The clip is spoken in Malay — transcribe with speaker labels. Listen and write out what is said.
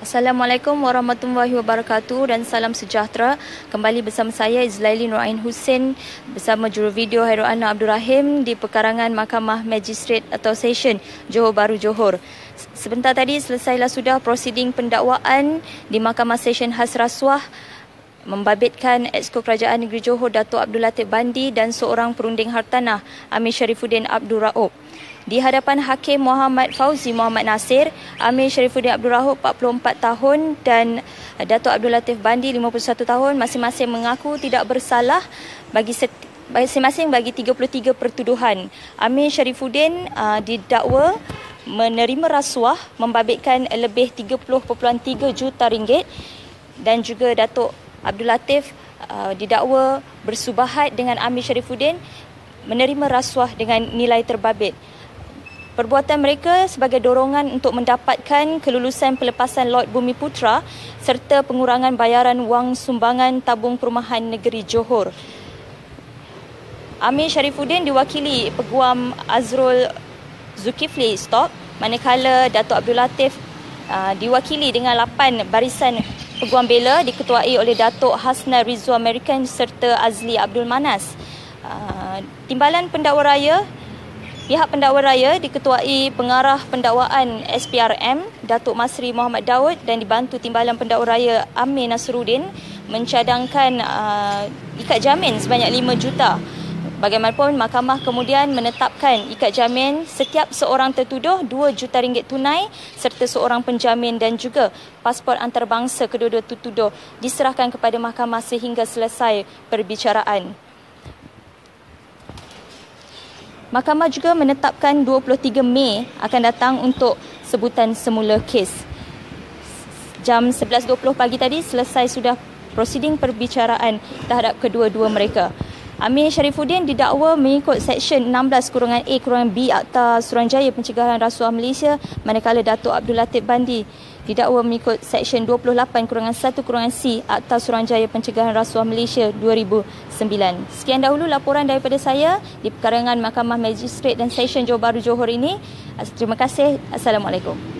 Speaker 1: Assalamualaikum warahmatullahi wabarakatuh dan salam sejahtera. Kembali bersama saya Izlaili Nurain Hussein bersama juru video Hairul Abdul Rahim di perkarangan Mahkamah Magistrate atau Session Johor Bahru Johor. Sebentar tadi selesailah sudah prosiding pendakwaan di Mahkamah Session Has Rasuah membabitkan Exco Kerajaan Negeri Johor Datuk Abdul Latif Bandi dan seorang perunding hartanah Amir Sharifuddin Abdul Raub. Di hadapan Hakim Muhammad Fauzi Muhammad Nasir, Amir Sharifuddin Abdul Rahub 44 tahun dan Datuk Abdul Latif Bandi 51 tahun masing-masing mengaku tidak bersalah bagi masing-masing bagi 33 pertuduhan. Amir Sharifuddin uh, didakwa menerima rasuah membabitkan lebih 30.3 juta ringgit dan juga Datuk Abdul Latif uh, didakwa bersubahat dengan Amir Sharifuddin menerima rasuah dengan nilai terbabit. Perbuatan mereka sebagai dorongan untuk mendapatkan kelulusan pelepasan Lot Bumi Putra serta pengurangan bayaran wang sumbangan tabung perumahan negeri Johor. Amir Sharifuddin diwakili Peguam Azrul Zulkifli Stop manakala Datuk Abdul Latif uh, diwakili dengan 8 barisan peguam bela diketuai oleh Datuk Hasna Rizwa American serta Azli Abdul Manas. Uh, timbalan pendakwa raya Pihak pendakwa raya diketuai pengarah pendakwaan SPRM Datuk Masri Muhammad Daud dan dibantu timbalan pendakwa raya Amir Nasruddin mencadangkan uh, ikat jamin sebanyak 5 juta. Bagaimanapun mahkamah kemudian menetapkan ikat jamin setiap seorang tertuduh 2 juta ringgit tunai serta seorang penjamin dan juga pasport antarabangsa kedua-dua tertuduh diserahkan kepada mahkamah sehingga selesai perbicaraan. Mahkamah juga menetapkan 23 Mei akan datang untuk sebutan semula kes. Jam 11.20 pagi tadi selesai sudah prosiding perbicaraan terhadap kedua-dua mereka. Amir Sharifuddin didakwa mengikut Seksyen 16 kurangan A kurangan B Akta Suruhanjaya Pencegahan Rasuah Malaysia manakala Datuk Abdul Latif Bandi didakwa mengikut Seksyen 28 kurangan 1 kurangan C Akta Suruhanjaya Pencegahan Rasuah Malaysia 2009. Sekian dahulu laporan daripada saya di perkarangan Mahkamah Magistrate dan Session Johor Bahru Johor ini. Terima kasih. Assalamualaikum.